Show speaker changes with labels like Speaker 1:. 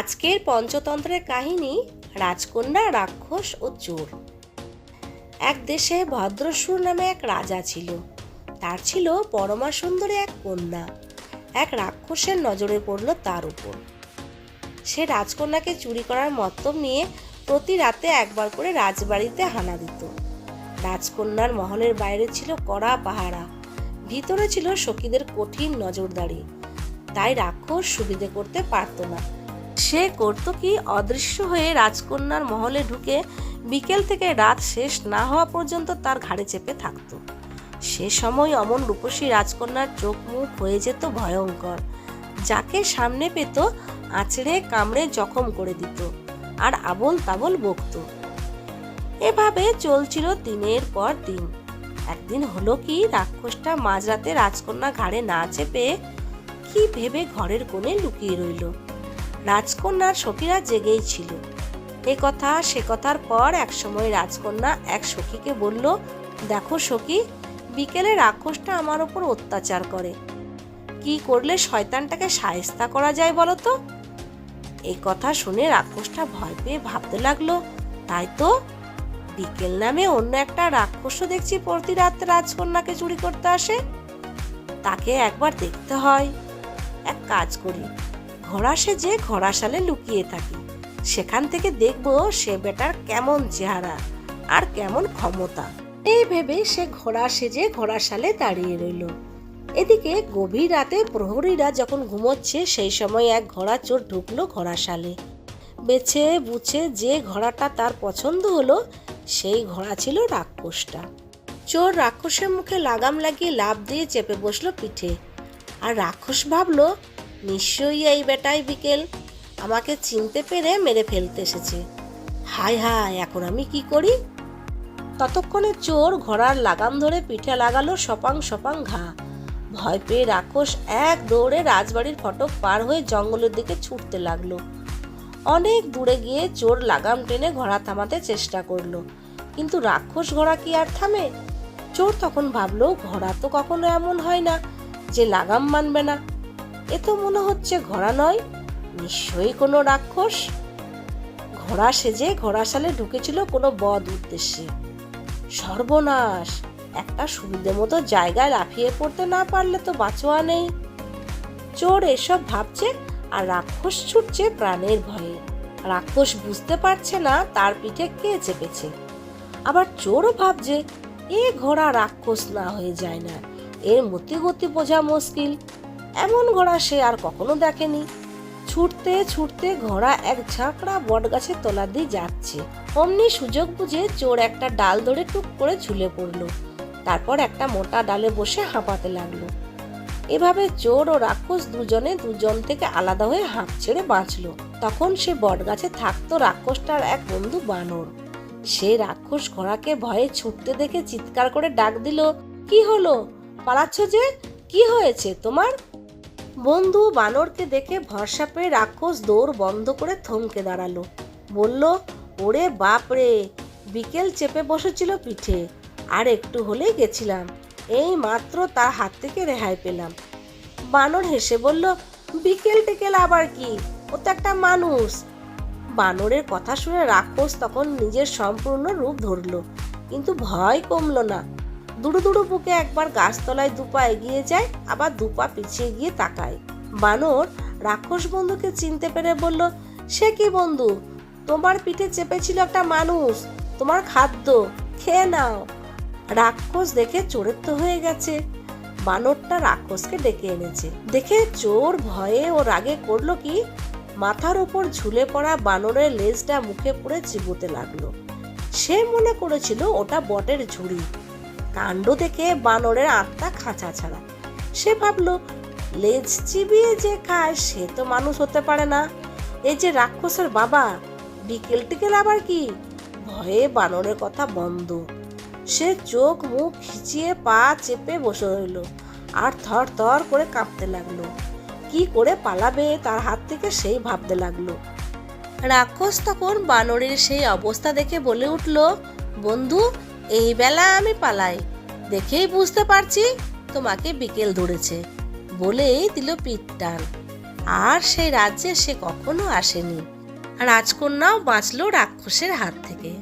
Speaker 1: আজকের পঞ্চতন্ত্রের কাহিনী, রাজকন্যা, রাক্ষস ও চোর। এক দেশে ভদ্রসুর নামে এক রাজা ছিল। তার ছিল পরমা সুন্দরী এক কন্যা। এক রাক্ষসের নজরে পড়ল তার উপর। সে রাজকন্যাকে চুরি করার মত্তব নিয়ে প্রতি রাতে একবার করে রাজবাড়িতে হানা দিত। রাজকন্যার মহলের বাইরে ছিল কড়া পাহারা। ভিতরে ছিল সখীদের কঠিন নজরদারি। তাই রাক্ষস সুবিধে করতে পারত না। সে করত কি? অদৃশ্য হয়ে রাজকন্যার মহলে ঢুকে বিকেল থেকে রাত শেষ না হওয়া পর্যন্ত তার ঘাড়ে চেপে থাকতো। সে সময় অমন রূপসী রাজকন্যার চোখ মুখ হয়ে যেত ভয়ঙ্কর। যাকে সামনে পেত, আঁচড়ে কামড়ে জখম করে দিত আর আবল তাবল বকত। এভাবে চলছিল দিনের পর দিন। একদিন হলো কি, রাক্ষসটা মাঝরাতে রাজকন্যা ঘাড়ে না চেপে কি ভেবে ঘরের কোণে লুকিয়ে রইল। রাজকন্যার সখীরা জেগেই ছিল। এ কথা, সে কথার পর একসময় রাজকন্যা এক সখীকে বলল, দেখো সখী, বিকেলে রাক্ষসটা আমার ওপর অত্যাচার করে। কি করলে শয়তানটাকে সায়স্তা করা যায় বলো তো? এই কথা শুনে রাক্ষসটা ভয় পেয়ে ভাবতে লাগল, তাই তো? বিকেল নামে অন্য একটা রাক্ষসও দেখছি প্রতি রাত রাজকন্যাকে চুরি করতে আসে। তাকে একবার দেখতে হয়। এক কাজ করি ঘোড়া সেজে ঘোড়াশালে লুকিয়ে থাকি, সেখান থেকে দেখব সে বেটার কেমন চেহারা আর কেমন ক্ষমতা। এই ভেবে সে ঘোড়া সেজে ঘোড়াশালে দাঁড়িয়ে রইল। এদিকে গভীর রাতে প্রহরীরা যখন ঘুমোচ্ছে, সেই সময় এক ঘোড়া চোর ঢুকলো ঘোড়াশালে। বেছে বুছে যে ঘোড়াটা তার পছন্দ হলো, সেই ঘোড়া ছিল রাক্ষসটা। চোর রাক্ষসের মুখে লাগাম লাগিয়ে লাভ দিয়ে চেপে বসল পিঠে। আর রাক্ষস ভাবলো নিশ্চয়ই এই বেটাই বিকেল। আমাকে চিনতে পেরে মেরে ফেলতে এসেছে। হায় হায়, এখন আমি কি করি? ততক্ষণে চোর ঘোড়ার লাগাম ধরে পিঠে লাগালো সপাং সপাং ঘা। ভয় পেয়ে রাক্ষস এক দৌড়ে রাজবাড়ির ফটক পার হয়ে জঙ্গলের দিকে ছুটতে লাগল। অনেক দূরে গিয়ে চোর লাগাম টেনে ঘোড়া থামাতে চেষ্টা করল। কিন্তু রাক্ষস ঘোড়া কি আর থামে? চোর তখন ভাবলো, ঘোড়া তো কখনো এমন হয় না যে লাগাম মানবে না। এ তো মনে হচ্ছে ঘোড়া নয়। নিশ্চয়ই কোনো রাক্ষস। ঘোড়া সেজে ঘোড়াশালে ঢুকেছিল কোনো বদ উদ্দেশ্যে। সর্বনাশ। একটা সুবিধে মতো জায়গায় লাফিয়ে পড়তে না পারলে তো বাঁচোয়া নেই। চোর এসব ভাবছে আর রাক্ষস ছুটছে প্রাণের ভয়ে। রাক্ষস বুঝতে পারছে না তার পিঠে কে চেপেছে। আবার চোরও ভাবছে, এ ঘোড়া রাক্ষস না হয়ে যায় না। এর মতি গতি বোঝা মুশকিল। এমন ঘোড়া সে আর কখনো দেখেনি। ছুটতে ছুটতে ঘোড়া এক ঝাঁকড়া বট গাছের তলা দিয়ে যাচ্ছে। অমনি সুযোগ বুঝে চোর একটা ডাল ধরে টুক করে ঝুলে পড়ল। তারপর একটা মোটা ডালে বসে হাঁপাতে লাগল। এভাবে চোর ও রাক্ষস দুজনে দুজন থেকে আলাদা হয়ে হাঁপ ছেড়ে বাঁচলো। তখন সে বটগাছে থাকতো রাক্ষসটার এক বন্ধু বানর। সে রাক্ষস ঘোড়াকে ভয়ে ছুটতে দেখে চিৎকার করে ডাক দিল, কি হলো? পালাচ্ছ যে? কি হয়েছে তোমার? বন্ধু বানরকে দেখে ভরসা পেয়ে রাক্ষস দৌড় বন্ধ করে থমকে দাঁড়াল। বলল, ওরে বাপ রে, বিকেল চেপে বসেছিল পিঠে, আর একটু হলেই গেছিলাম। এই মাত্র তার হাত থেকে রেহাই পেলাম। বানর হেসে বলল, বিকেল টিকেল আবার কি? ও তো একটা মানুষ। বানরের কথা শুনে রাক্ষস তখন নিজের সম্পূর্ণ রূপ ধরলো, কিন্তু ভয় কমলো না। দুড়ু দুড়ু বুকে একবার গাছতলায় দুপা এগিয়ে যায়, আবার দুপা পিছিয়ে গিয়ে তাকায়। বানর রাক্ষস বন্ধুকে চিনতে পেরে বলল, সে কি বন্ধু? তোমার পিঠে চেপেছিল একটা মানুষ। তোমার খাদ্য, খেয়ে নাও। রাক্ষস দেখে চোরের তো হয়ে গেছে। বানরটা রাক্ষসকে ডেকে এনেছে। দেখে চোর ভয়ে ও রাগে করল কি? মাথার উপর ঝুলে পড়া বানরের লেজটা মুখে পড়ে চিবোতে লাগল। সে মনে করেছিল ওটা বটের ঝুড়ি। কাণ্ড দেখে বানরের আত্মা খাঁচা ছাড়া। সে ভাবলো, লেজ চিবিয়ে যে খায়, সে তো মানুষ হতে পারে না। এই যে রাক্ষসের বাবা, বিকেল টিকেল আবার কি? ভয়ে বানরের কথা বন্ধ সে চোখ মুখ খিচিয়ে পা চেপে বসে রইল আর থর থর করে কাঁপতে লাগল। কি করে পালাবে তার হাত থেকে সেই ভাবতে লাগল। রাক্ষস তখন বানরের সেই অবস্থা দেখে বলে উঠল, বন্ধু এই বেলা আমি পালাই। দেখেই বুঝতে পারছি তোমাকে বিকেল ধরেছে, বলেই দিল পিঠ টান। আর সেই রাজ্যে সে কখনো আসেনি। রাজকন্যাও বাঁচল রাক্ষসের হাত থেকে।